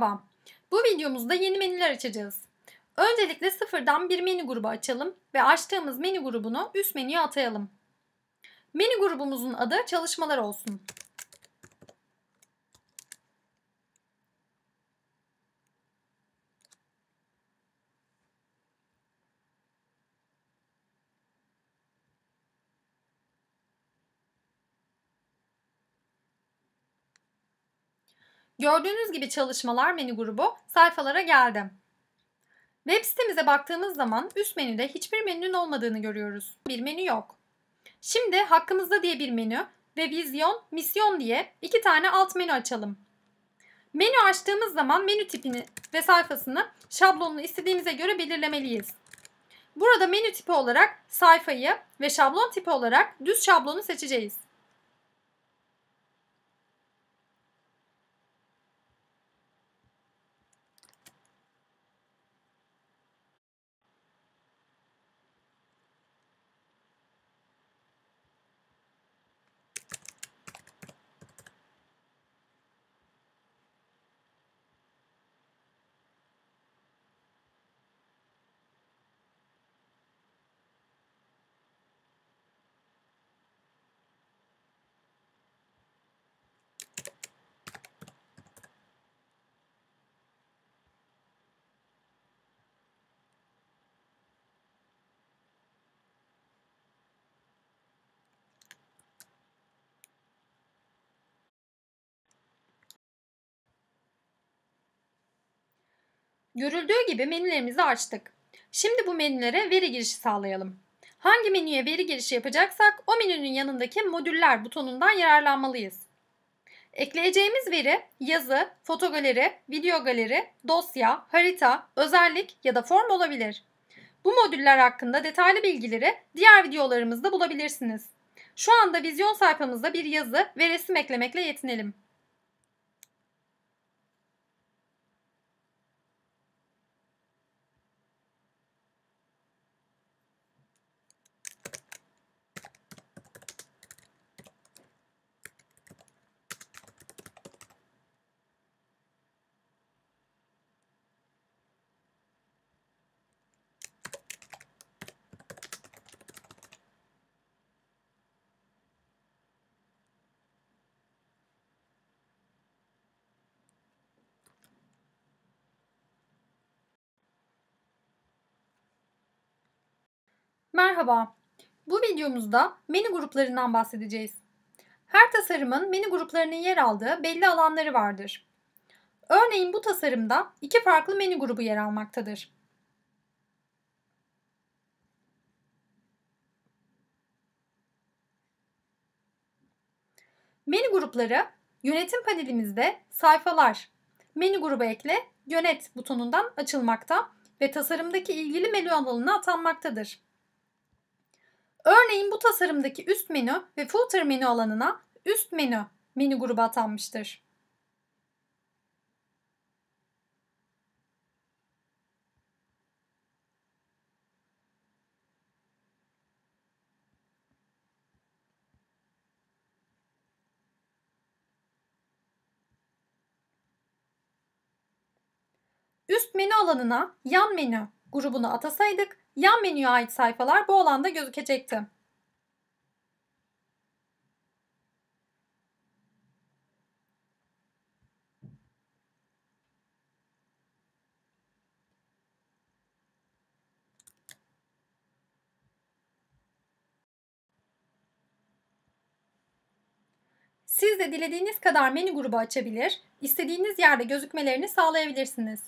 Merhaba. Bu videomuzda yeni menüler açacağız. Öncelikle sıfırdan bir menü grubu açalım ve açtığımız menü grubunu üst menüye atayalım. Menü grubumuzun adı çalışmalar olsun. Gördüğünüz gibi çalışmalar menü grubu sayfalara geldi. Web sitemize baktığımız zaman üst menüde hiçbir menünün olmadığını görüyoruz. Bir menü yok. Şimdi hakkımızda diye bir menü ve vizyon, misyon diye iki tane alt menü açalım. Menü açtığımız zaman menü tipini ve sayfasını şablonunu istediğimize göre belirlemeliyiz. Burada menü tipi olarak sayfayı ve şablon tipi olarak düz şablonu seçeceğiz. Görüldüğü gibi menülerimizi açtık. Şimdi bu menülere veri girişi sağlayalım. Hangi menüye veri girişi yapacaksak o menünün yanındaki modüller butonundan yararlanmalıyız. Ekleyeceğimiz veri yazı, fotogaleri, video galeri, dosya, harita, özellik ya da form olabilir. Bu modüller hakkında detaylı bilgileri diğer videolarımızda bulabilirsiniz. Şu anda vizyon sayfamızda bir yazı ve resim eklemekle yetinelim. Merhaba. Bu videomuzda menü gruplarından bahsedeceğiz. Her tasarımın menü gruplarının yer aldığı belli alanları vardır. Örneğin bu tasarımda iki farklı menü grubu yer almaktadır. Menü grupları yönetim panelimizde sayfalar, menü grubu ekle, yönet butonundan açılmakta ve tasarımdaki ilgili menü alanına atanmaktadır. Örneğin bu tasarımdaki üst menü ve footer menü alanına üst menü menü grubu atanmıştır. Üst menü alanına yan menü grubunu atasaydık yan menüye ait sayfalar bu alanda gözükecekti. Siz de dilediğiniz kadar menü grubu açabilir, istediğiniz yerde gözükmelerini sağlayabilirsiniz.